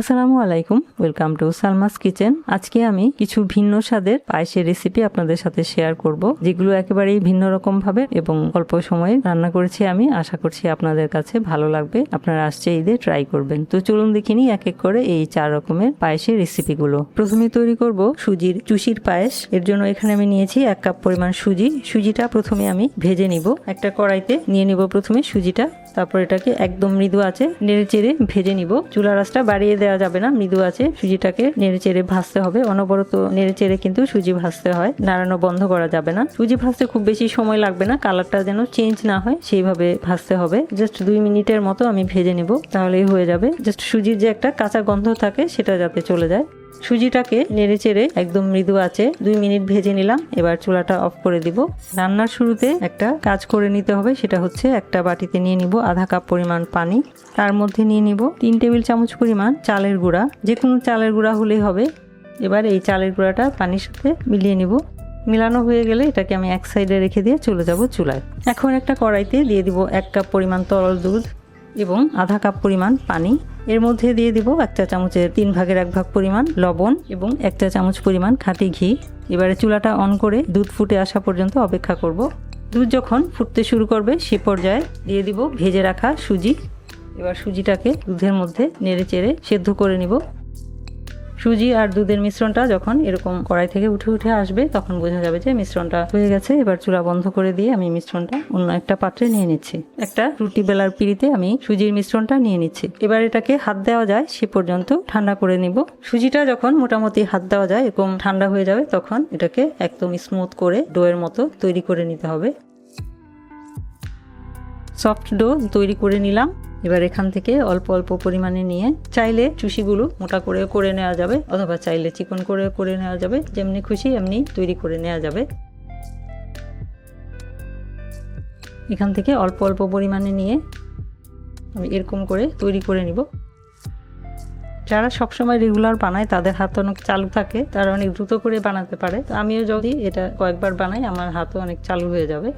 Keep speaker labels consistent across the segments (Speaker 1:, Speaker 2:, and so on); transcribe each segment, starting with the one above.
Speaker 1: আসসালামু আলাইকুম, welcome to Salma's kitchen. আজকে আমি কিছু ভিন্ন স্বাদের পায়েসের রেসিপি আপনাদের সাথে শেয়ার করব, যেগুলো একেবারেই ভিন্ন রকম ভাবে এবং অল্প সময়ে রান্না করেছি আমি। আশা করছি আপনাদের কাছে ভালো লাগবে, আপনারা আসছে ঈদে ট্রাই করবেন। তো চলুন দেখিনি এক এক করে এই চার রকমের পায়েসের রেসিপিগুলো। প্রথমে তৈরি করব সুজির চুষির পায়েস। এর জন্য এখানে আমি নিয়েছি এক কাপ পরিমাণ সুজি। সুজিটা প্রথমে আমি ভেজে নিব, একটা কড়াইতে নিয়ে নিব প্রথমে সুজিটা। তারপর এটাকে একদম মৃদু আছে নেড়ে চেড়ে ভেজে নিব। চুলা রাসটা বাড়িয়ে দেওয়া যাবে না, মৃদু আছে, সুজিটাকে নেড়ে চেড়ে ভাজতে হবে। অনবরত নেড়ে চেড়ে কিন্তু সুজি ভাজতে হয়, নাড়ানো বন্ধ করা যাবে না। সুজি ভাজতে খুব বেশি সময় লাগবে না, কালারটা যেন চেঞ্জ না হয়, সেইভাবে ভাজতে হবে। জাস্ট দুই মিনিটের মতো আমি ভেজে নেব, তাহলেই হয়ে যাবে। জাস্ট সুজির যে একটা কাঁচা গন্ধ থাকে, সেটা যাতে চলে যায়। সুজিটাকে নেড়ে চেড়ে একদম মৃদু আছে দুই মিনিট ভেজে নিলাম। এবার চুলাটা অফ করে দিব। রান্নার শুরুতে একটা কাজ করে নিতে হবে। সেটা হচ্ছে একটা বাটিতে নিয়ে নিব আধা কাপ পরিমাণ পানি। তার মধ্যে নিয়ে নিব তিন টেবিল চামচ পরিমাণ চালের গুঁড়া। যে কোনো চালের গুঁড়া হলেই হবে। এবার এই চালের গুঁড়াটা পানির সাথে মিলিয়ে নিব। মিলানো হয়ে গেলে এটাকে আমি এক সাইডে রেখে দিয়ে চলে যাব চুলায়। এখন একটা কড়াইতে দিয়ে দিব এক কাপ পরিমাণ তরল দুধ। এবং আধা কাপ পরিমাণ পানি। এর মধ্যে দিয়ে দিব এক চা চামচের তিন ভাগের এক ভাগ পরিমাণ লবণ এবং এক চা চামচ পরিমাণ খাঁটি ঘি। এবারে চুলাটা অন করে দুধ ফুটে আসা পর্যন্ত অপেক্ষা করব। দুধ যখন ফুটতে শুরু করবে সে পর্যায়ে দিয়ে দিব ভেজে রাখা সুজি। এবার সুজিটাকে দুধের মধ্যে নেড়ে চেড়ে সেদ্ধ করে নিব। সুজি আর দুধের মিশ্রণটা যখন এরকম কড়াই থেকে উঠে উঠে আসবে, তখন বোঝা যাবে যে মিশ্রণটা হয়ে গেছে। এবার চুলা বন্ধ করে দিয়ে আমি মিশ্রণটা অন্য একটা পাত্রে নিয়ে নিচ্ছি। একটা রুটি বেলার পিড়িতে আমি সুজির মিশ্রণটা নিয়ে নিচ্ছি। এবার এটাকে হাত দেওয়া যায়, সে পর্যন্ত ঠান্ডা করে নিব। সুজিটা যখন মোটামুটি হাত দেওয়া যায়, এরকম ঠান্ডা হয়ে যাবে, তখন এটাকে একদম স্মুথ করে ডোয়ের মতো তৈরি করে নিতে হবে। সফট ডো তৈরি করে নিলাম। এবার এখান থেকে অল্প অল্প পরিমাণে নিয়ে চাইলে চুষিগুলো মোটা করে করে নেওয়া যাবে, অথবা চাইলে চিকন করে করে নেওয়া যাবে, যেমনি খুশি এমনি তৈরি করে নেওয়া যাবে। এখান থেকে অল্প অল্প পরিমাণে নিয়ে আমি এরকম করে তৈরি করে নিব। যারা সবসময় রেগুলার বানায়, তাদের হাত অনেক চালু থাকে, তারা অনেক দ্রুত করে বানাতে পারে। তো আমিও যদি এটা কয়েকবার বানাই, আমার হাতও অনেক চালু হয়ে যাবে।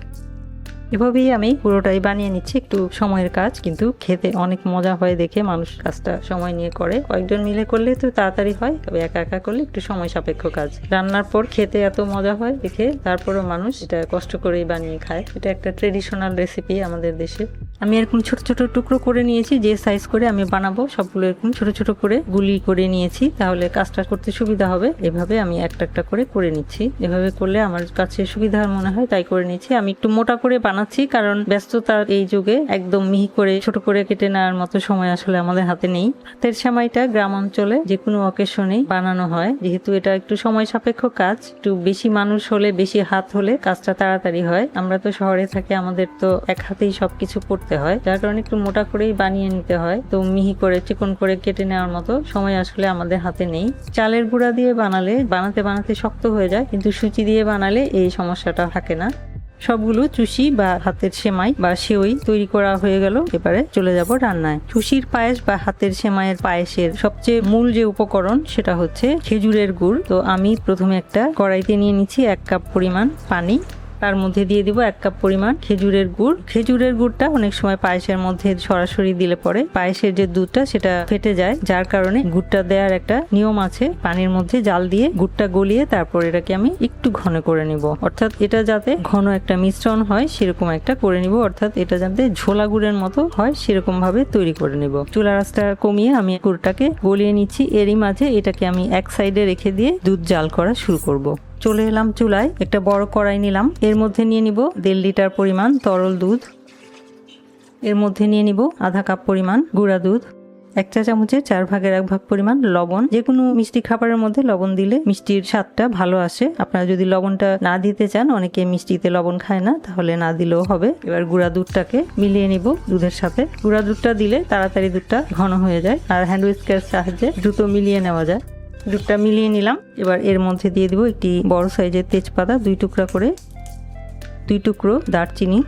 Speaker 1: এভাবেই আমি পুরোটাই বানিয়ে নিচ্ছি। একটু সময়ের কাজ, কিন্তু খেতে অনেক মজা হয় দেখে মানুষ কাজটা সময় নিয়ে করে। কয়েকজন মিলে করলে তো তাড়াতাড়ি হয়, তবে একা একা করলে একটু সময় সাপেক্ষ কাজ। রান্নার পর খেতে এত মজা হয় দেখে তারপরও মানুষ এটা কষ্ট করেই বানিয়ে খায়। এটা একটা ট্রেডিশনাল রেসিপি আমাদের দেশে। আমি এরকম ছোট ছোট টুকরো করে নিয়েছি, যে সাইজ করে আমি বানাবো, সবগুলো এরকম ছোট ছোট করে গুলি করে নিয়েছি, তাহলে কাজটা করতে সুবিধা হবে। এভাবে আমি একটা একটা করে করে নিচ্ছি। এভাবে করলে আমার কাছে সুবিধা মনে হয়, তাই করে নিচ্ছি। আমি একটু মোটা করে বানাচ্ছি, কারণ ব্যস্ততার এই যুগে একদম মিহি করে, ছোট করে কেটে নেওয়ার মতো সময় আসলে আমাদের হাতে নেই। হাতের সেমাইটা গ্রাম অঞ্চলে যে কোনো অকেশনেই বানানো হয়। যেহেতু এটা একটু সময় সাপেক্ষ কাজ, একটু বেশি মানুষ হলে, বেশি হাত হলে কাজটা তাড়াতাড়ি হয়। আমরা তো শহরে থাকি, আমাদের তো এক হাতেই সবকিছু করতে হয়। যার কারণে একটু মোটা করেই বানিয়ে নিতে হয়। তো মিহি করে, চিকন করে কেটে নেওয়ার মতো সময় আসলে আমাদের হাতে নেই। চালের গুঁড়া দিয়ে বানালে, বানাতে বানাতে শক্ত হয়ে যায়, কিন্তু সুচি দিয়ে বানালে এই সমস্যাটা থাকে না। সবগুলো চুষি বা হাতের সেমাই বা সেওই তৈরি করা হয়ে গেল। এবারে চলে যাব রান্নায়। চুষির পায়েস বা হাতের সেমাইয়ের পায়েসের সবচেয়ে মূল যে উপকরণ সেটা হচ্ছে খেজুরের গুড়। তো আমি প্রথমে একটা কড়াইতে নিয়ে নিচ্ছি এক কাপ পরিমাণ পানি। তার মধ্যে দিয়ে দিব এক কাপ পরিমাণ খেজুরের গুড়। খেজুরের গুড়টা অনেক সময় পায়েসের মধ্যে সরাসরি দিলে পরে পায়েসের যে দুধটা সেটা ফেটে যায়, যার কারণে গুড়টা দেওয়ার একটা নিয়ম আছে। পানির মধ্যে জাল দিয়ে গুড়টা গলিয়ে তারপর এটাকে আমি একটু ঘন করে নিব। অর্থাৎ এটা যাতে ঘন একটা মিশ্রণ হয়, সেরকম একটা করে নিব। অর্থাৎ এটা যাতে ঝোলা গুড়ের মতো হয়, সেরকম ভাবে তৈরি করে নিব। চুলা রাস্তা কমিয়ে আমি গুড়টাকে গলিয়ে নিচ্ছি। এরই মাঝে এটাকে আমি এক সাইডে রেখে দিয়ে দুধ জাল করা শুরু করব। চলে এলাম চুলায়, একটা বড় কড়াই নিলাম। এর মধ্যে নিয়ে নিব দেড় লিটার পরিমাণ তরল দুধ। এর মধ্যে নিয়ে নিব আধা কাপ পরিমাণ গুঁড়া দুধ, এক চা চামচের চার ভাগের এক ভাগ পরিমাণ লবণ। যে কোনো মিষ্টি খাবারের মধ্যে লবণ দিলে মিষ্টির স্বাদটা ভালো আসে। আপনারা যদি লবণটা না দিতে চান, অনেকে মিষ্টিতে লবণ খায় না, তাহলে না দিলেও হবে। এবার গুঁড়া দুধটাকে মিলিয়ে নিব দুধের সাথে। গুঁড়া দুধটা দিলে তাড়াতাড়ি দুধটা ঘন হয়ে যায়, আর হ্যান্ড উইস্কের সাহায্যে দ্রুত মিলিয়ে নেওয়া যায়। দুধটা মিলিয়ে নিলাম। এবার এর মধ্যে দিয়ে দিব একটি বড় সাইজের তেজপাতা, দুই টুকরা করে, দুই টুকরো দারচিনি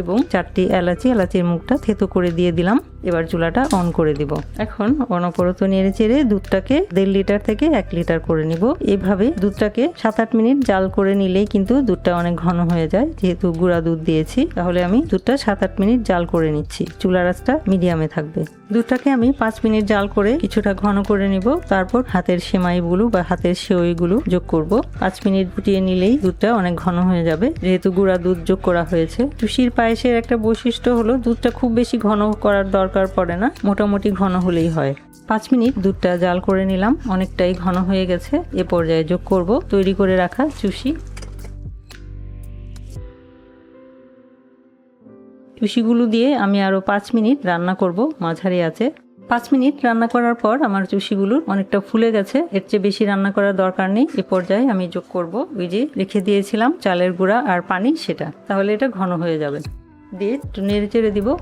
Speaker 1: এবং চারটি এলাচি। এলাচির মুখটা থেতো করে দিয়ে দিলাম। এবার চুলাটা অন করে দিব। এখন অনবরত নেড়ে চেড়ে দুধটাকে দেড় লিটার থেকে এক লিটার করে নিব। এভাবে দুধটাকে সাত আট মিনিট জাল করে নিলেই কিন্তু দুধটা অনেক ঘন হয়ে যায়। যেহেতু গুঁড়া দুধ দিয়েছি, তাহলে আমি দুধটা সাত আট মিনিট জাল করে নিচ্ছি। চুলা রাসটা মিডিয়ামে থাকবে। দুধটাকে আমি পাঁচ মিনিট জাল করে কিছুটা ঘন করে নিব। তারপর হাতের সেমাইগুলো বা হাতের সেওইগুলো যোগ করব। পাঁচ মিনিট ফুটিয়ে নিলেই দুধটা অনেক ঘন হয়ে যাবে। যেহেতু গুঁড়া দুধ যোগ করা হয়েছে টুসির পায়েসের একটা বৈশিষ্ট্য হলো দুধটা খুব বেশি ঘন করার দরকার পড়ে না, মোটামুটি ঘন হলেই হয়। পাঁচ মিনিট দুধটা জাল করে নিলাম, অনেকটাই ঘন হয়ে গেছে, এ পর্যায়ে যোগ করব, তৈরি করে রাখা চুষি। চুষিগুলো দিয়ে আমি আরও পাঁচ মিনিট রান্না করব, মাঝারি আছে। পাঁচ মিনিট রান্না করার পর আমার চুষিগুলো অনেকটা ফুলে গেছে, এর চেয়ে বেশি রান্না করার দরকার নেই, এ পর্যায়ে আমি যোগ করব, ওই যে রেখে দিয়েছিলাম চালের গুঁড়া আর পানি, সেটা। তাহলে এটা ঘন হয়ে যাবে। দিয়ে একটু নেড়ে চেড়ে দিব।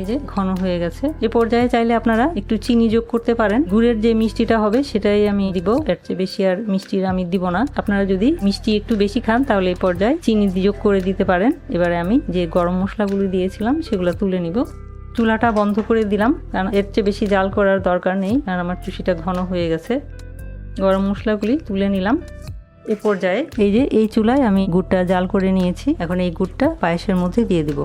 Speaker 1: এই যে ঘন হয়ে গেছে। এ পর্যায়ে চাইলে আপনারা একটু চিনি যোগ করতে পারেন। গুড়ের যে মিষ্টিটা হবে সেটাই আমি দিব। এর চেয়ে বেশি আর মিষ্টির আমি দিব না। আপনারা যদি মিষ্টি একটু বেশি খান তাহলে এই পর্যায়ে চিনি যোগ করে দিতে পারেন। এবারে আমি যে গরম মশলাগুলি দিয়েছিলাম সেগুলো তুলে নিব। চুলাটা বন্ধ করে দিলাম। কারণ এর চেয়ে বেশি জাল করার দরকার নেই। কারণ আমার চুষিটা ঘন হয়ে গেছে। গরম মশলাগুলি তুলে নিলাম। এ পর্যায়ে এই যে এই চুলায় আমি গুড়টা জাল করে নিয়েছি। এখন এই গুড়টা পায়েসের মধ্যে দিয়ে দিব।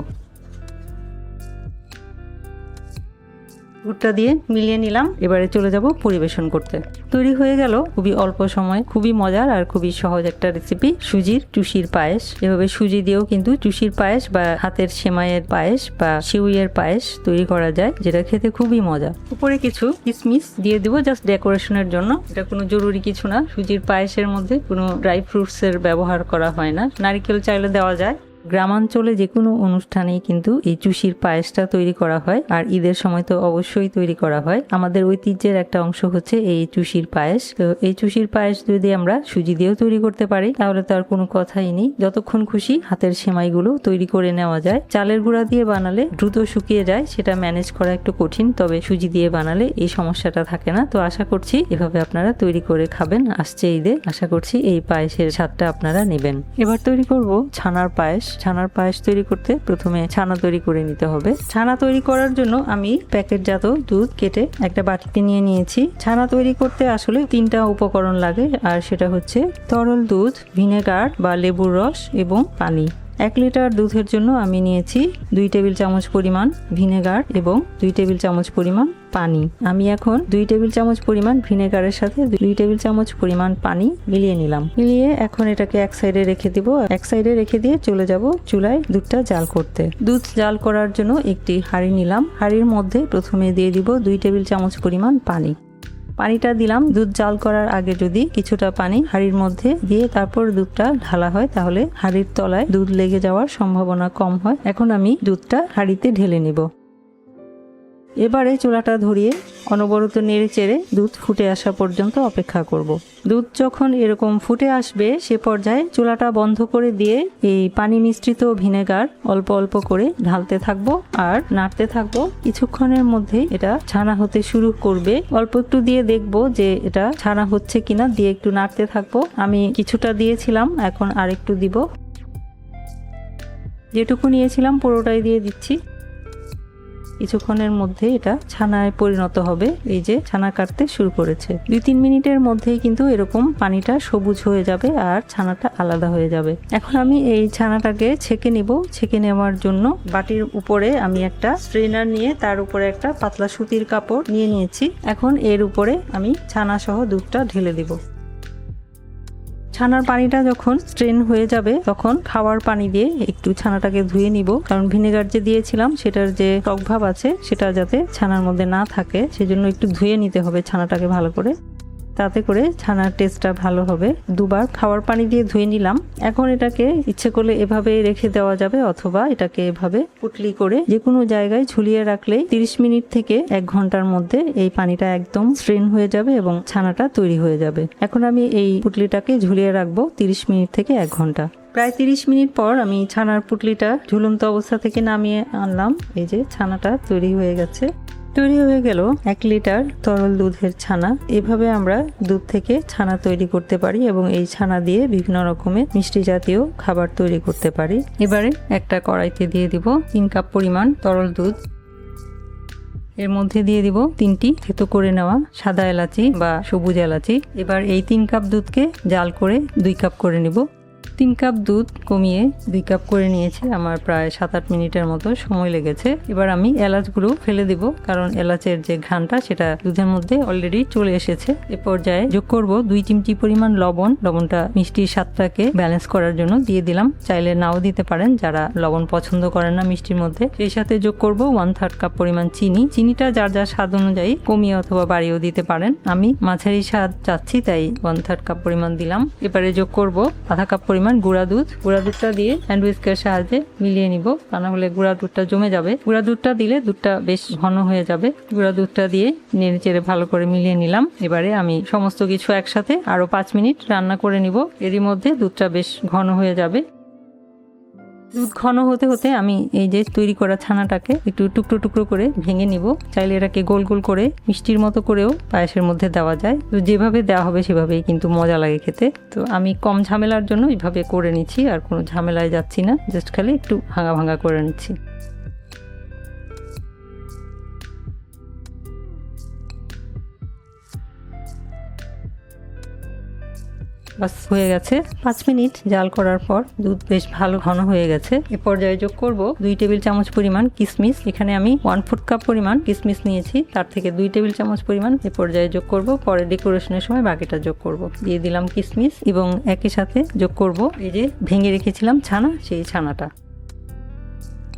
Speaker 1: গুড়টা দিয়ে মিলিয়ে নিলাম। এবারে চলে যাব পরিবেশন করতে। তৈরি হয়ে গেল খুবই অল্প সময়, খুবই মজার আর খুবই সহজ একটা রেসিপি সুজির টুসির পায়েস। এভাবে সুজি দিয়েও কিন্তু টুসির পায়েস বা হাতের সেমাইয়ের পায়েস বা শিউইয়ের পায়েস তৈরি করা যায়, যেটা খেতে খুবই মজা। উপরে কিছু কিসমিস দিয়ে দিব জাস্ট ডেকোরেশনের জন্য। এটা কোনো জরুরি কিছু না। সুজির পায়েসের মধ্যে কোনো ড্রাই ফ্রুটস এর ব্যবহার করা হয় না। নারিকেল চাইলে দেওয়া যায়। গ্রামাঞ্চলে যে কোনো অনুষ্ঠানেই কিন্তু এই চুষির পায়েসটা তৈরি করা হয়, আর ঈদের সময় তো অবশ্যই তৈরি করা হয়। আমাদের ঐতিহ্যের একটা অংশ হচ্ছে এই চুষির পায়েস। তো এই চুষির পায়েস যদি আমরা সুজি দিয়েও তৈরি করতে পারি, তাহলে তো আর কোনো কথাই নেই। যতক্ষণ খুশি হাতের সেমাইগুলো তৈরি করে নেওয়া যায়। চালের গুঁড়া দিয়ে বানালে দ্রুত শুকিয়ে যায়, সেটা ম্যানেজ করা একটু কঠিন, তবে সুজি দিয়ে বানালে এই সমস্যাটা থাকে না। তো আশা করছি এভাবে আপনারা তৈরি করে খাবেন। আসছে ঈদে, আশা করছি এই পায়েসের স্বাদটা আপনারা নেবেন। এবার তৈরি করব ছানার পায়েস। ছানার পায়েস তৈরি করতে প্রথমে ছানা তৈরি করে নিতে হবে। ছানা তৈরি করার জন্য আমি প্যাকেটজাত দুধ কেটে একটা বাটিতে নিয়ে নিয়েছি। ছানা তৈরি করতে আসলে তিনটা উপকরণ লাগে, আর সেটা হচ্ছে তরল দুধ, ভিনেগার বা লেবুর রস এবং পানি। এক লিটার দুধের জন্য আমি নিয়েছি দুই টেবিল চামচ পরিমাণ ভিনেগার এবং দুই টেবিল চামচ পরিমাণ পানি। আমি এখন দুই টেবিল চামচ পরিমাণ ভিনেগারের সাথে দুই টেবিল চামচ পরিমাণ পানি মিলিয়ে নিলাম। মিলিয়ে এখন এটাকে এক সাইডে রেখে দিব। এক সাইডে রেখে দিয়ে চলে যাব চুলায় দুধটা জাল করতে। দুধ জাল করার জন্য একটি হাঁড়ি নিলাম। হাঁড়ির মধ্যে প্রথমে দিয়ে দিব দুই টেবিল চামচ পরিমাণ পানি। পানিটা দিলাম। দুধ জাল করার আগে যদি কিছুটা পানি হাড়ির মধ্যে দিয়ে তারপর দুধটা ঢালা হয়, তাহলে হাড়ির তলায় দুধ লেগে যাওয়ার সম্ভাবনা কম হয়। এখন আমি দুধটা হাড়িতে ঢেলে নিব। এবারে চুলাটা ধরিয়ে অনবরত নেড়ে চেড়ে দুধ ফুটে আসা পর্যন্ত অপেক্ষা করব। দুধ যখন এরকম ফুটে আসবে, সে পর্যায়ে চুলাটা বন্ধ করে দিয়ে এই পানি মিশ্রিত ভিনেগার অল্প অল্প করে ঢালতে থাকব আর নাড়তে থাকব। কিছুক্ষণের মধ্যেই এটা ছানা হতে শুরু করবে। অল্প একটু দিয়ে দেখব যে এটা ছানা হচ্ছে কিনা, দিয়ে একটু নাড়তে থাকব। আমি কিছুটা দিয়েছিলাম, এখন আরেকটু দিব। যেটুকু নিয়েছিলাম, পুরোটাই দিয়ে দিচ্ছি। কিছুক্ষণের মধ্যে এটা ছানায় পরিণত হবে। এই যে ছানা কাটতে শুরু করেছে। দুই তিন মিনিটের মধ্যেই কিন্তু এরকম পানিটা সবুজ হয়ে যাবে আর ছানাটা আলাদা হয়ে যাবে। এখন আমি এই ছানাটাকে ছেঁকে নিব। ছেঁকে নেওয়ার জন্য বাটির উপরে আমি একটা স্ট্রেনার নিয়ে তার উপরে একটা পাতলা সুতির কাপড় নিয়ে নিয়েছি। এখন এর উপরে আমি ছানা সহ দুধটা ঢেলে দিব। ছানার পানিটা যখন স্ট্রেন হয়ে যাবে, তখন খাওয়ার পানি দিয়ে একটু ছানাটাকে ধুয়ে নিব। কারণ ভিনেগার যে দিয়েছিলাম, সেটার যে টক ভাব আছে, সেটা যাতে ছানার মধ্যে না থাকে, সেজন্য একটু ধুয়ে নিতে হবে ছানাটাকে ভালো করে। তাতে করে ছানার টেস্টটা ভালো হবে। দুবার খাওয়ার পানি দিয়ে ধুয়ে নিলাম। এখন এটাকে ইচ্ছে করলে এভাবে রেখে দেওয়া যাবে অথবা এটাকে এভাবে পুটলি করে যে কোনো জায়গায় ঝুলিয়ে রাখলেই তিরিশ মিনিট থেকে এক ঘণ্টার মধ্যে এই পানিটা একদম স্ট্রেন হয়ে যাবে এবং ছানাটা তৈরি হয়ে যাবে। এখন আমি এই পুটলিটাকে ঝুলিয়ে রাখব তিরিশ মিনিট থেকে এক ঘণ্টা। প্রায় তিরিশ মিনিট পর আমি ছানার পুটলিটা ঝুলন্ত অবস্থা থেকে নামিয়ে আনলাম। এই যে ছানাটা তৈরি হয়ে গেছে। তৈরি হয়ে গেল এক লিটার তরল দুধের ছানা। এভাবে আমরা দুধ থেকে ছানা তৈরি করতে পারি এবং এই ছানা দিয়ে বিভিন্ন রকমের মিষ্টি জাতীয় খাবার তৈরি করতে পারি। এবারে একটা কড়াইতে দিয়ে দিব তিন কাপ পরিমাণ তরল দুধ। এর মধ্যে দিয়ে দিব তিনটি থেতো করে নেওয়া সাদা এলাচি বা সবুজ এলাচি। এবার এই তিন কাপ দুধকে জাল করে দুই কাপ করে নিব। তিন কাপ দুধ কমিয়ে দুই কাপ করে নিয়েছি। আমার প্রায় সাত আট মিনিটের মতো সময় লেগেছে। এবার আমি এলাচগুলো ফেলে দিব, কারণ এলাচের যে ঘ্রানটা সেটা দুধের মধ্যে অলরেডি চলে এসেছে। এ পর্যায়ে যোগ করব দুই চিমটি পরিমাণ লবণ। লবণটা মিষ্টির স্বাদটাকে ব্যালেন্স করার জন্য দিয়ে দিলাম। চাইলে নাও দিতে পারেন যারা লবণ পছন্দ করেন না মিষ্টির মধ্যে। সেই সাথে যোগ করব ওয়ান থার্ড কাপ পরিমাণ চিনি। চিনিটা যার যার স্বাদ অনুযায়ী কমিয়ে অথবা বাড়িয়েও দিতে পারেন। আমি মাঝারি স্বাদ চাচ্ছি, তাই ওয়ান থার্ড কাপ পরিমাণ দিলাম। এবারে যোগ করব আধা কাপ পরিমাণ গুঁড়া দুধ। গুঁড়া দুধটা দিয়ে স্যান্ডউইচের সাহায্যে মিলিয়ে নিব। তা না হলে গুঁড়া দুধটা জমে যাবে। গুঁড়া দুধটা দিলে দুধটা বেশ ঘন হয়ে যাবে। গুঁড়া দুধটা দিয়ে নেড়ে চেড়ে ভালো করে মিলিয়ে নিলাম। এবারে আমি সমস্ত কিছু একসাথে আরও পাঁচ মিনিট রান্না করে নিব। এরই মধ্যে দুধটা বেশ ঘন হয়ে যাবে। দুধ ঘন হতে হতে আমি এই যে তৈরি করা ছানাটাকে একটু টুকরো টুকরো করে ভেঙে নিব। চাইলে এটাকে গোল গোল করে মিষ্টির মতো করেও পায়েসের মধ্যে দেওয়া যায়। তো যেভাবে দেওয়া হবে সেভাবেই কিন্তু মজা লাগে খেতে। তো আমি কম ঝামেলার জন্য এইভাবে করে নিচ্ছি, আর কোনো ঝামেলায় যাচ্ছি না। জাস্ট খালি একটু ভাঙা ভাঙা করে নিচ্ছি। বাস হয়ে গেছে। পাঁচ মিনিট জাল করার পর দুধ বেশ ভালো ঘন হয়ে গেছে। এ পর্যায়ে যোগ করব দুই টেবিল চামচ পরিমাণ কিশমিশ এখানে আমি ওয়ান ফুট কাপ পরিমাণ কিশমিশ নিয়েছি। তার থেকে দুই টেবিল চামচ পরিমাণ এ পর্যায়ে যোগ করব। পরে ডেকোরেশনের সময় বাকিটা যোগ করব। দিয়ে দিলাম কিশমিশ এবং একই সাথে যোগ করব এই যে ভেঙে রেখেছিলাম ছানা, সেই ছানাটা।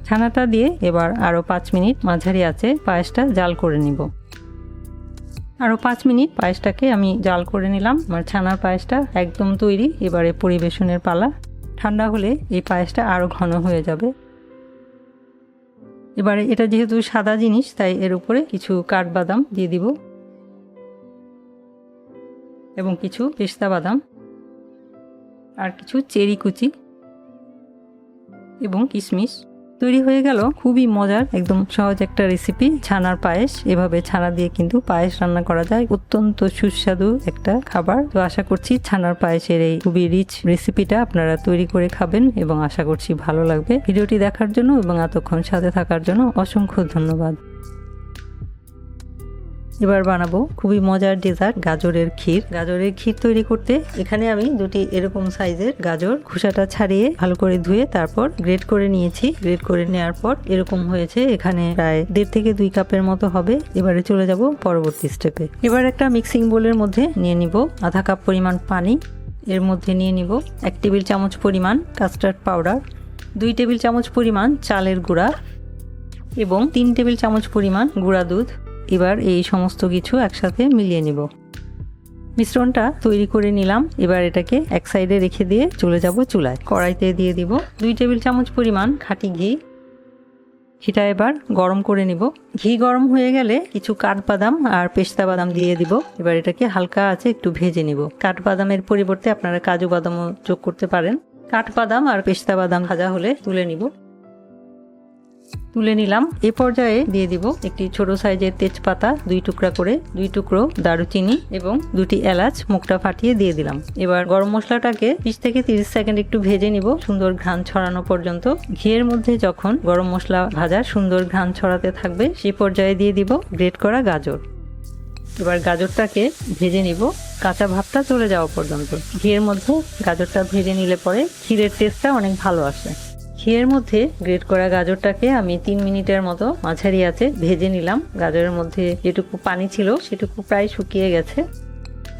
Speaker 1: ছানাটা দিয়ে এবার আরও পাঁচ মিনিট মাঝারি আছে পায়েসটা জাল করে নিব। আরও পাঁচ মিনিট পায়েসটাকে আমি জাল করে নিলাম। আমার ছানার পায়েসটা একদম তৈরি, এবারে পরিবেশনের পালা। ঠান্ডা হলে এই পায়েসটা আরও ঘন হয়ে যাবে। এবারে এটা যেহেতু সাদা জিনিস, তাই এর উপরে কিছু কাঠবাদাম দিয়ে দিব। এবং কিছু পেস্তা বাদাম। আর কিছু চেরি কুচি। এবং কিশমিশ। তৈরি হয়ে গেল। খুবই মজার, একদম সহজ একটা রেসিপি ছানার পায়েস, এভাবে ছানা দিয়ে কিন্তু পায়েস রান্না করা যায়। অত্যন্ত সুস্বাদু একটা খাবার। তো আশা করছি ছানার পায়েসের এই খুবই রিচ রেসিপিটা আপনারা তৈরি করে খাবেন এবং আশা করছি ভালো লাগবে। ভিডিওটি দেখার জন্য এবং এতক্ষণ সাথে থাকার জন্য অসংখ্য ধন্যবাদ। এবার বানাবো খুবই মজার ডেজার্ট গাজরের ক্ষীর। গাজরের ক্ষীর তৈরি করতে এখানে আমি দুটি এরকম সাইজের গাজর খোসাটা ছাড়িয়ে ভালো করে ধুয়ে তারপর গ্রেড করে নিয়েছি। গ্রেড করে নেওয়ার পর এরকম হয়েছে এখানে প্রায় দেড় থেকে দুই কাপের মতো হবে। এবারে চলে যাব পরবর্তী স্টেপে এবার একটা মিক্সিং বোলের মধ্যে নিয়ে নিব আধা কাপ পরিমাণ পানি। এর মধ্যে নিয়ে নিব এক টেবিল চামচ পরিমাণ কাস্টার্ড পাউডার দুই টেবিল চামচ পরিমাণ চালের গুঁড়া এবং তিন টেবিল চামচ পরিমাণ গুঁড়া দুধ। এবার এই সমস্ত কিছু একসাথে মিলিয়ে নিব। মিশ্রণটা তৈরি করে নিলাম। এবার এটাকে এক সাইডে রেখে দিয়ে চলে যাব চুলায়। কড়াইতে দিয়ে দিব দুই টেবিল চামচ পরিমাণ খাঁটি ঘি। ঘিটা এবার গরম করে নিব। ঘি গরম হয়ে গেলে কিছু কাঠবাদাম আর পেস্তা বাদাম দিয়ে দিব। এবার এটাকে হালকা আছে একটু ভেজে নিব। কাঠবাদামের পরিবর্তে আপনারা কাজু বাদামও যোগ করতে পারেন। কাঠবাদাম আর পেস্তা বাদাম ভাজা হলে তুলে নিব। তুলে নিলাম। এ পর্যায়ে দিয়ে দিব একটি ছোট সাইজের তেজপাতা, দুই টুকরা করে, দুই টুকরো দারুচিনি এবং দুটি এলাচ মুখটা ফাটিয়ে দিয়ে দিলাম। এবার গরম মশলাটাকে বিশ থেকে তিরিশ সেকেন্ড একটু ভেজে নিব, সুন্দর ঘ্রাণ ছড়ানো পর্যন্ত। ঘিয়ের মধ্যে যখন গরম মশলা ভাজা সুন্দর ঘ্রাণ ছড়াতে থাকবে সেই পর্যায়ে দিয়ে দিব গ্রেট করা গাজর। এবার গাজরটাকে ভেজে নিব। কাঁচা ভাবটা চলে যাওয়া পর্যন্ত। ঘিয়ের মধ্যে গাজরটা ভেজে নিলে পরে ক্ষীরের টেস্টটা অনেক ভালো আসে। ঘিয়ের মধ্যে গ্রেট করা গাজরটাকে আমি তিন মিনিটের মতো মাঝারি আছে ভেজে নিলাম। গাজরের মধ্যে যেটুকু পানি ছিল সেটুকু প্রায় শুকিয়ে গেছে।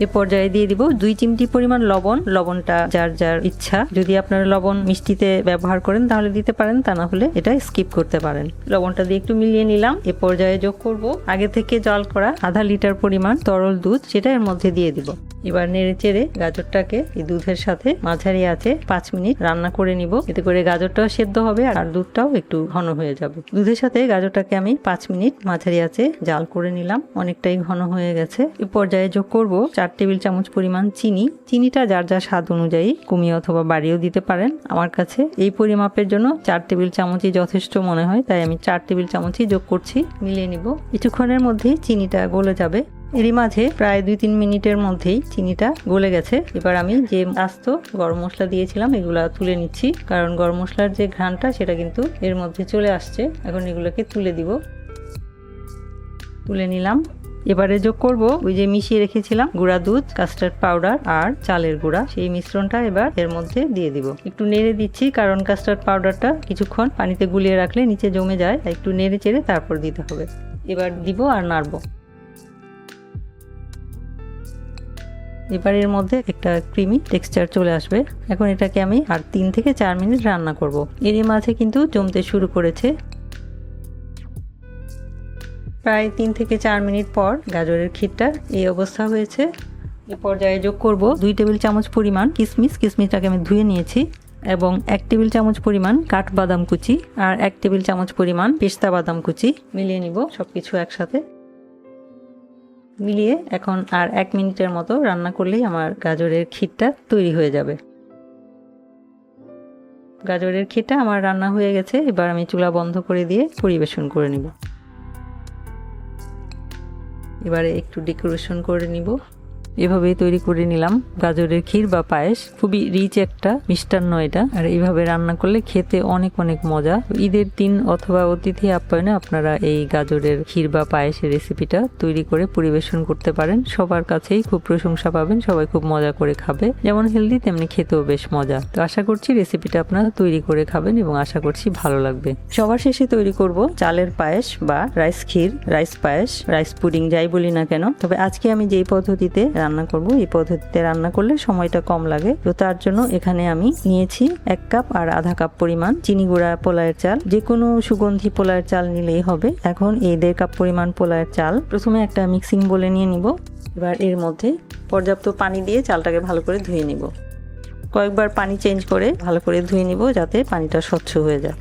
Speaker 1: এ পর্যায়ে দিয়ে দিব দুই চিমটি পরিমাণ লবণ। লবণটা যার যার ইচ্ছা। যদি আপনারা লবণ মিষ্টিতে ব্যবহার করেন তাহলে দিতে পারেন, তা না হলে এটা স্কিপ করতে পারেন। লবণটা দিয়ে একটু মিলিয়ে নিলাম। এ পর্যায়ে যোগ করব আগে থেকে জল করা আধা লিটার পরিমাণ তরল দুধ, সেটা এর মধ্যে দিয়ে দিব। এবার নেড়ে চেড়ে গাজরটাকে এই দুধের সাথে মাঝারি আছে পাঁচ মিনিট রান্না করে নিব। এতে করে গাজরটাও সেদ্ধ হবে আর দুধটাও একটু ঘন হয়ে যাবে। দুধের সাথে গাজরটাকে আমি পাঁচ মিনিট মাঝারি আছে জাল করে নিলাম। অনেকটাই ঘন হয়ে গেছে। এ পর্যায়ে যোগ করব চার টেবিল চামচ পরিমাণ চিনি। চিনিটা যার যার স্বাদ অনুযায়ী কমিয়ে অথবা বাড়িয়েও দিতে পারেন। আমার কাছে এই পরিমাপের জন্য চার টেবিল চামচই যথেষ্ট মনে হয়, তাই আমি চার টেবিল চামচই যোগ করছি। মিলিয়ে নিব। কিছুক্ষণের মধ্যেই চিনিটা গলে যাবে। এরই মাঝে প্রায় দুই তিন মিনিটের মধ্যেই চিনিটা গলে গেছে। এবার আমি যে আস্ত গরম মশলা দিয়েছিলাম, এগুলা তুলে নিচ্ছি। কারণ গরম মশলার যে ঘ্রাণটা, সেটা কিন্তু এর মধ্যে চলে আসছে। এখন এগুলোকে তুলে দিব। তুলে নিলাম। এবারে যোগ করব ওই যে মিশিয়ে রেখেছিলাম গুঁড়া দুধ, কাস্টার্ড পাউডার আর চালের গুঁড়া। সেই মিশ্রণটা এবার এর মধ্যে দিয়ে দিব। একটু নেড়ে দিচ্ছি, কারণ কাস্টার্ড পাউডারটা কিছুক্ষণ পানিতে গুলিয়ে রাখলে নিচে জমে যায়। একটু নেড়ে চেড়ে তারপর দিতে হবে। এবার দিব আর নাড়বো। এবার এর মধ্যে একটা ক্রিমি টেক্সচার চলে আসবে। এখন এটাকে আমি আর তিন থেকে চার মিনিট রান্না করব। এরই মাঝে কিন্তু জমতে শুরু করেছে। প্রায় তিন থেকে চার মিনিট পর গাজরের ক্ষীরটা এই অবস্থা হয়েছে। এ পর্যায়ে যোগ করব দুই টেবিল চামচ পরিমাণ কিসমিস। কিসমিসটাকে আমি ধুয়ে নিয়েছি এবং এক টেবিল চামচ পরিমাণ কাঠবাদাম কুচি আর এক টেবিল চামচ পরিমাণ পেস্তা বাদাম কুচি মিলিয়ে নিব সব কিছু একসাথে। মিলিয়ে এখন আর এক মিনিটের মতো রান্না করলেই আমার গাজরের ক্ষীরটা তৈরি হয়ে যাবে। গাজরের ক্ষীরটা আমার রান্না হয়ে গেছে, এবার আমি চুলা বন্ধ করে দিয়ে পরিবেশন করে নিব। এবারে একটু ডেকোরেশন করে নিব। এভাবেই তৈরি করে নিলাম। গাজরের ক্ষীর বা পায়েস, খুবই রিচ একটা, মিষ্টান্ন এটা। আর এইভাবে রান্না করলে খেতে অনেক অনেক মজা। ঈদের দিন অথবা অতিথি আপ্যায়নে আপনারা এই গাজরের ক্ষীর বা পায়েসের রেসিপিটা তৈরি করে পরিবেশন করতে পারেন। সবার কাছেই খুব প্রশংসা পাবেন, সবাই খুব মজা করে খাবে। যেমন হেলদি তেমনি খেতেও বেশ মজা। তো আশা করছি রেসিপিটা আপনারা তৈরি করে খাবেন এবং আশা করছি ভালো লাগবে। সবার শেষে তৈরি করব চালের পায়েস বা rice kheer rice payesh rice pudding যাই বলি না কেন। তবে আজকে আমি যেই পদ্ধতিতে রান্না করব। এই পদ্ধতিতে রান্না করলে সময়টা কম লাগে। তো তার জন্য এখানে আমি নিয়েছি এক কাপ আর আধা কাপ পরিমাণ চিনি গুঁড়া পোলায়ের চাল। যে কোনো সুগন্ধি পোলায়ের চাল নিলেই হবে। এখন এই দেড় কাপ পরিমাণ পোলায়ের চাল। প্রথমে একটা মিক্সিং বলে নিয়ে নিব। এবার এর মধ্যে পর্যাপ্ত পানি দিয়ে চালটাকে ভালো করে ধুয়ে নিব। কয়েকবার পানি চেঞ্জ করে ভালো করে ধুয়ে নিব যাতে পানিটা স্বচ্ছ হয়ে যায়।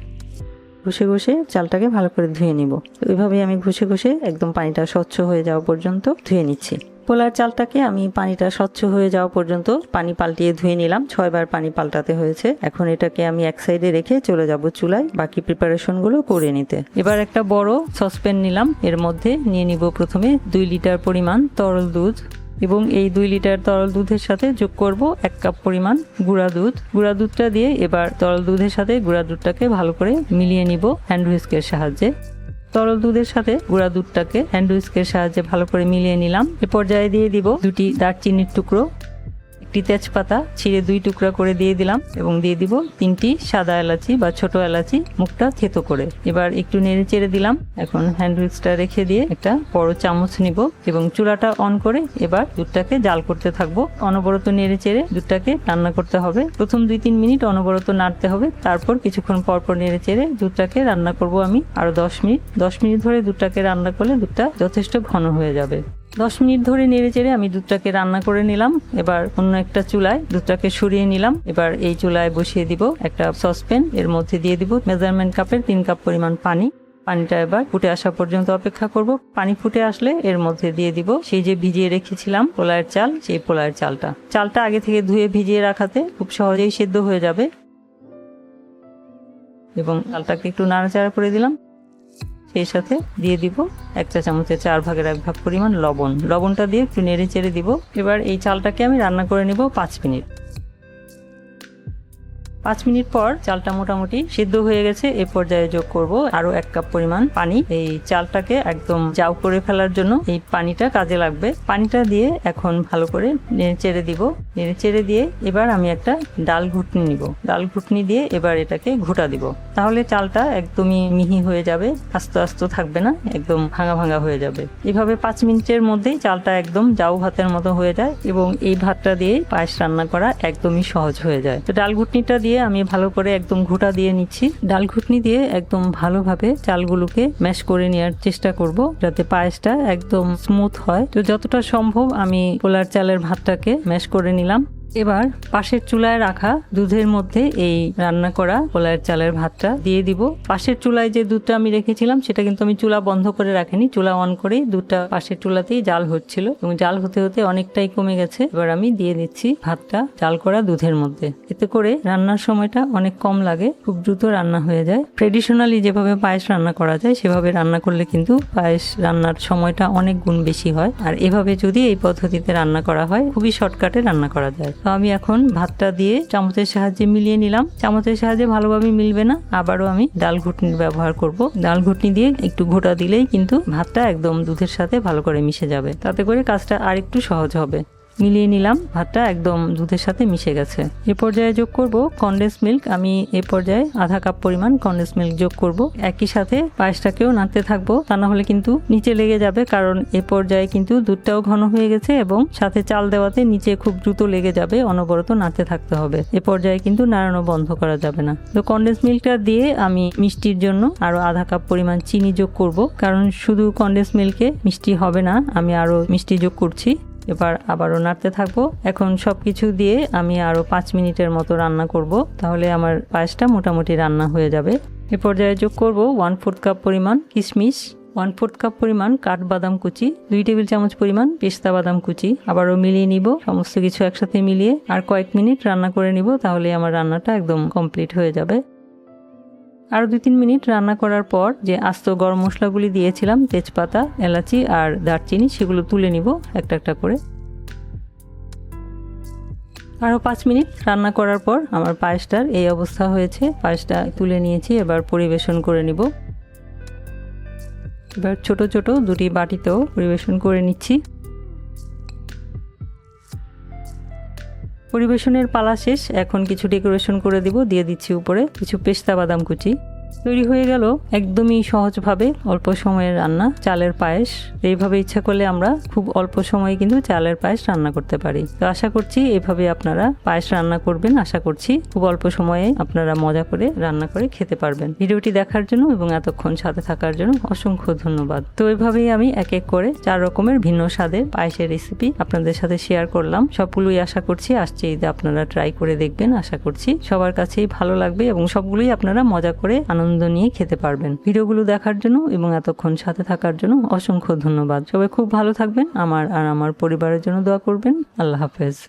Speaker 1: ঘষে ঘষে চালটাকে ভালো করে ধুয়ে নিব। তো এইভাবেই আমি ঘষে ঘষে একদম পানিটা স্বচ্ছ হয়ে যাওয়া পর্যন্ত ধুয়ে নিচ্ছি। পোলার চালটাকে আমি পানিটা স্বচ্ছ হয়ে যাওয়া পর্যন্ত পানি পাল্টিয়ে ধুয়ে নিলাম। ছয়বার পানি পাল্টাতে হয়েছে। এখন এটাকে আমি এক সাইডে রেখে চলে যাব চুলায় বাকি প্রিপারেশনগুলো করে নিতে। এবার একটা বড় সসপ্যান নিলাম। এর মধ্যে নিয়ে নিব প্রথমে দুই লিটার পরিমাণ তরল দুধ এবং এই দুই লিটার তরল দুধের সাথে যোগ করব এক কাপ পরিমাণ গুঁড়া দুধ। গুঁড়া দুধটা দিয়ে এবার তরল দুধের সাথে গুঁড়া দুধটাকে ভালো করে মিলিয়ে নিব হ্যান্ড হুইস্কের সাহায্যে। তরল দুধের সাথে গুঁড়া দুধটাকে হ্যান্ড উইস্কের সাহায্যে ভালো করে মিলিয়ে নিলাম। এ পর্যায়ে দিয়ে দিব দুটি দারচিনির টুকরো। একটি তেজপাতা ছিঁড়ে দুই টুকরা করে দিয়ে দিলাম এবং দিয়ে দিব তিনটি সাদা এলাচি বা ছোট এলাচি মুখটা থেতো করে। এবার একটু নেড়ে চেড়ে দিলাম। এখন হ্যান্ড হুইক্সটা রেখে দিয়ে একটা বড় চামচ নিব এবং চুলাটা অন করে এবার দুধটাকে জাল করতে থাকব। অনবরত নেড়ে চেড়ে দুধটাকে রান্না করতে হবে। প্রথম দুই তিন মিনিট অনবরত নাড়তে হবে। তারপর কিছুক্ষণ পর পর নেড়ে চেড়ে দুধটাকে রান্না করব আমি আরও দশ মিনিট। দশ মিনিট ধরে দুধটাকে রান্না করলে দুধটা যথেষ্ট ঘন হয়ে যাবে। দশ মিনিট ধরে নেড়ে চেড়ে আমি দুধটাকে রান্না করে নিলাম। এবার অন্য একটা চুলায় দুধটাকে সরিয়ে নিলাম। এবার এই চুলায় বসিয়ে দিব একটা সসপ্যান। এর মধ্যে দিয়ে দিব মেজারমেন্ট কাপের তিন কাপ পরিমাণ পানি। পানিটা এবার ফুটে আসা পর্যন্ত অপেক্ষা করব। পানি ফুটে আসলে এর মধ্যে দিয়ে দিব সেই যে ভিজিয়ে রেখেছিলাম পোলায়ের চাল, সেই পোলায়ের চালটা। চালটা আগে থেকে ধুয়ে ভিজিয়ে রাখাতে খুব সহজেই সেদ্ধ হয়ে যাবে। এবং চালটাকে একটু নাড়াচাড়া করে দিলাম। সেই সাথে দিয়ে দিব এক চা চামচের চার ভাগের এক ভাগ পরিমাণ লবণ। লবণটা দিয়ে একটু নেড়ে চেড়ে দিব। এবার এই চালটাকে আমি রান্না করে নিব পাঁচ মিনিট। পাঁচ মিনিট পর চালটা মোটামুটি সিদ্ধ হয়ে গেছে। এ পর্যায়ে যোগ করব আরও এক কাপ পরিমাণ পানি। এই চালটাকে একদম জাউ করে ফেলার জন্য এই পানিটা কাজে লাগবে। পানিটা দিয়ে এখন ভালো করে চেড়ে দিব। নেড়ে চেড়ে দিয়ে এবার আমি একটা ডাল ঘুটনি নিব। ডাল ঘুটনি দিয়ে এবার এটাকে ঘুটা দিব। তাহলে চালটা একদমই মিহি হয়ে যাবে, আস্তে আস্তে থাকবে না, একদম ভাঙা ভাঙা হয়ে যাবে। এভাবে পাঁচ মিনিটের মধ্যেই চালটা একদম জাউ ভাতের মতো হয়ে যায় এবং এই ভাতটা দিয়ে পায়েস রান্না করা একদমই সহজ হয়ে যায়। তো ডাল ঘুটনিটা দিয়ে আমি ভালো করে একদম ঘুটা দিয়ে নিচ্ছি। ডাল ঘুটনি দিয়ে একদম ভালোভাবে চালগুলোকে ম্যাশ করে নেওয়ার চেষ্টা করব যাতে পায়েসটা একদম স্মুথ হয়। তো যতটা সম্ভব আমি পোলার চালের ভাতটাকে ম্যাশ করে নিলাম। Selam. এবার পাশের চুলায় রাখা দুধের মধ্যে এই রান্না করা পোলায়ের চালের ভাতটা দিয়ে দিব। পাশের চুলায় যে দুধটা আমি রেখেছিলাম, সেটা কিন্তু আমি চুলা বন্ধ করে রাখিনি। চুলা অন করেই দুধটা পাশের চুলাতেই জাল হচ্ছিল এবং জাল হতে হতে অনেকটাই কমে গেছে। এবার আমি দিয়ে দিচ্ছি ভাতটা জাল করা দুধের মধ্যে। এতে করে রান্নার সময়টা অনেক কম লাগে, খুব দ্রুত রান্না হয়ে যায়। ট্রেডিশনালি যেভাবে পায়েস রান্না করা যায়, সেভাবে রান্না করলে কিন্তু পায়েস রান্নার সময়টা অনেক গুণ বেশি হয়। আর এভাবে যদি এই পদ্ধতিতে রান্না করা হয়, খুবই শর্টকাটে রান্না করা যায়। তো আমি এখন ভাতটা দিয়ে চামচের সাহায্যে মিলিয়ে নিলাম। চামচের সাহায্যে ভালোভাবে মিলবে না। আবারও আমি ডাল ঘুটনি ব্যবহার করব। ডাল ঘুটনি দিয়ে একটু ঘোটা দিলেই কিন্তু ভাতটা একদম দুধের সাথে ভালো করে মিশে যাবে। তাতে করে কাজটা আর একটু সহজ হবে। মিলিয়ে নিলাম, ভাতটা একদম দুধের সাথে মিশে গেছে। এ পর্যায়ে যোগ করব কন্ডেন্স মিল্ক আমি এ পর্যায়ে আধা কাপ পরিমাণ কন্ডেন্স মিল্ক যোগ করব। একই সাথে পায়েসটাকেও নাড়তে থাকব, তা না হলে কিন্তু নিচে লেগে যাবে, কারণ এ পর্যায়ে কিন্তু দুধটাও ঘন হয়ে গেছে এবং সাথে চাল দেওয়াতে নিচে খুব দ্রুত লেগে যাবে, অনবরত নাড়তে থাকতে হবে। এ পর্যায়ে কিন্তু নাড়ানো বন্ধ করা যাবে না। তো কন্ডেন্স মিল্কটা দিয়ে আমি মিষ্টির জন্য আরও আধা কাপ পরিমাণ চিনি যোগ করব, কারণ শুধু কন্ডেন্স মিল্কে মিষ্টি হবে না, আমি আরও মিষ্টি যোগ করছি। এবার আবারও নাড়তে থাকব। এখন সব কিছু দিয়ে আমি আরও পাঁচ মিনিটের মতো রান্না করব। তাহলে আমার পায়েসটা মোটামুটি রান্না হয়ে যাবে। এ পর্যায়ে যোগ করব ওয়ান ফোর্থ কাপ পরিমাণ কিশমিশ ওয়ান ফোর্থ কাপ পরিমাণ কাঠবাদাম কুচি, দুই টেবিল চামচ পরিমাণ পেস্তা বাদাম কুচি। আবারও মিলিয়ে নিব, সমস্ত কিছু একসাথে মিলিয়ে। আর কয়েক মিনিট রান্না করে নিব, তাহলে আমার রান্নাটা একদম কমপ্লিট হয়ে যাবে। আরও দুই তিন মিনিট রান্না করার পর যে আস্ত গরম মশলাগুলি দিয়েছিলাম, তেজপাতা, এলাচি আর দারচিনি, সেগুলো তুলে নিব একটা একটা করে। আরও পাঁচ মিনিট রান্না করার পর আমার পায়েসটার এই অবস্থা হয়েছে। পায়েসটা তুলে নিয়েছি, এবার পরিবেশন করে নিব। এবার ছোট ছোট দুটি বাটিতেও পরিবেশন করে নিচ্ছি। পরিবেশনের পালা শেষ, এখন কিছু ডেকোরেশন করে দিব, দিয়ে দিচ্ছি উপরে কিছু পেস্তা বাদাম কুচি। তৈরি হয়ে গেল একদমই সহজভাবে অল্প সময়ের রান্না, চালের পায়েস। এইভাবে ইচ্ছা করলে আমরা খুব অল্প সময়ে কিন্তু চালের পায়েস রান্না করতে পারি। তো আশা করছি এইভাবে আপনারা পায়েস রান্না করবেন, আশা করছি খুব অল্প সময়ে আপনারা মজা করে রান্না করে খেতে পারবেন। ভিডিওটি দেখার জন্য এবং এতক্ষণ সাথে থাকার জন্য অসংখ্য ধন্যবাদ। তো এভাবেই আমি এক এক করে চার রকমের ভিন্ন স্বাদের পায়েসের রেসিপি আপনাদের সাথে শেয়ার করলাম। সবগুলোই আশা করছি আসছে ঈদে আপনারা ট্রাই করে দেখবেন। আশা করছি সবার কাছেই ভালো লাগবে এবং সবগুলোই আপনারা মজা করে আনন্দ নিয়ে খেতে পারবেন। ভিডিওগুলো দেখার জন্য এবং এতক্ষণ সাথে থাকার জন্য অসংখ্য ধন্যবাদ। সবাই খুব ভালো থাকবেন, আমার আর আমার পরিবারের জন্য দোয়া করবেন। আল্লাহ হাফেজ।